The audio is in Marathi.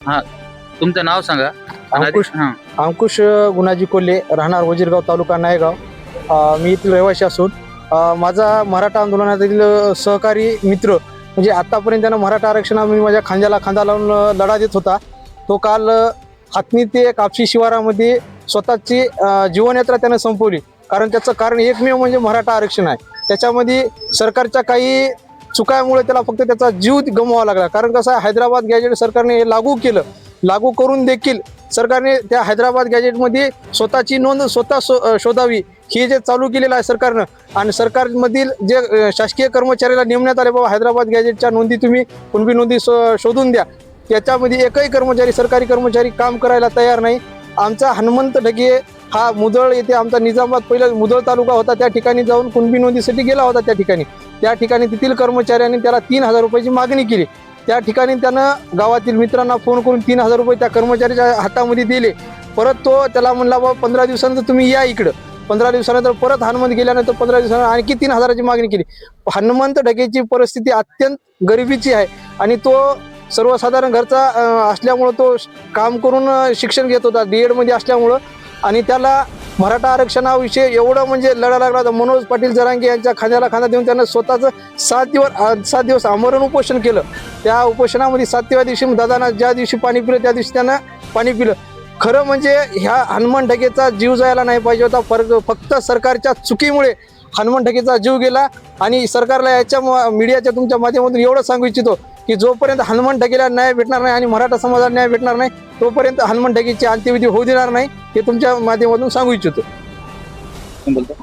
हा तुमचं नाव सांगा. अंकुश. हा. अंकुश गुणाजी कोल्हे राहणार वजीरगाव तालुका नायगाव. अ, मी इथले रहिवासी असून अ, माझा मराठा आंदोलनातील अ, सहकारी मित्र म्हणजे आतापर्यंत त्यानं मराठा आरक्षणा मी माझ्या खांद्याला खांदा लावून अ, लढा देत होता. तो काल अ, हातनी ते कापशी शिवारामध्ये स्वतःची अ, जीवनयात्रा त्यानं संपवली. कारण त्याचं कारण एकमेव म्हणजे मराठा आरक्षण आहे. त्याच्यामध्ये सरकारच्या काही चुकामुळे त्याला फक्त त्याचा जीव गमवावा लागला. कारण कसं आहे हैदराबाद गॅजेट सरकारने हे लागू केलं. लागू करून देखील सरकारने त्या हैदराबाद गॅजेटमध्ये स्वतःची नोंद स्वतः शोधावी हे जे चालू केलेलं आहे सरकारनं. आणि सरकारमधील जे शासकीय कर्मचाऱ्याला नेमण्यात आले बाबा हैदराबाद गॅजेटच्या नोंदी तुम्ही कुणबी नोंदी शोधून द्या. त्याच्यामध्ये एकही कर्मचारी सरकारी कर्मचारी काम करायला तयार नाही. आमचा हनुमंत ढगे हा मुदळ येथे आमचा निजामाबाद पहिला मुदळ तालुका होता. त्या ठिकाणी जाऊन कुणबी नोंदीसाठी गेला होता त्या ठिकाणी. त्या ठिकाणी तेथील कर्मचाऱ्यांनी त्याला तीन हजार रुपयाची मागणी केली. त्या ठिकाणी त्यानं गावातील मित्रांना फोन करून तीन हजार रुपये त्या कर्मचाऱ्याच्या हातामध्ये दिले. परत तो त्याला म्हणला बाबा पंधरा दिवसानंतर तुम्ही या इकडं. पंधरा दिवसानंतर परत हनुमंत गेल्यानंतर पंधरा दिवसानंतर आणखी तीन हजाराची मागणी केली. हनुमंत ढगेची परिस्थिती अत्यंत गरिबीची आहे आणि तो सर्वसाधारण घरचा असल्यामुळं तो श- काम करून शिक्षण घेत होता. डी एडमध्ये असल्यामुळं आणि त्याला मराठा आरक्षणाविषयी एवढं म्हणजे लढा लागला होता. मनोज पाटील जरांगे यांच्या खांद्याला खांदा देऊन त्यांना स्वतःचं सात दिवस सात दिवस आमरण उपोषण केलं. त्या उपोषणामध्ये सातव्या दिवशी दादांना ज्या दिवशी पाणी पिलं त्या दिवशी त्यांना पाणी पिलं. खरं म्हणजे ह्या हनुमान ढगेचा जीव जायला नाही पाहिजे होता. फरक फक्त सरकारच्या चुकीमुळे हनुमान ठकेचा जीव गेला आणि सरकारला याच्या मीडियाच्या तुमच्या माध्यमातून एवढं सांगू इच्छितो की जोपर्यंत हनुमान ढगेला न्याय भेटणार नाही आणि मराठा समाजाला न्याय भेटणार नाही तोपर्यंत हनुमान ढगेची अंत्यविधी होऊ देणार नाही हे तुमच्या माध्यमातून सांगू इच्छितो. बोलतो.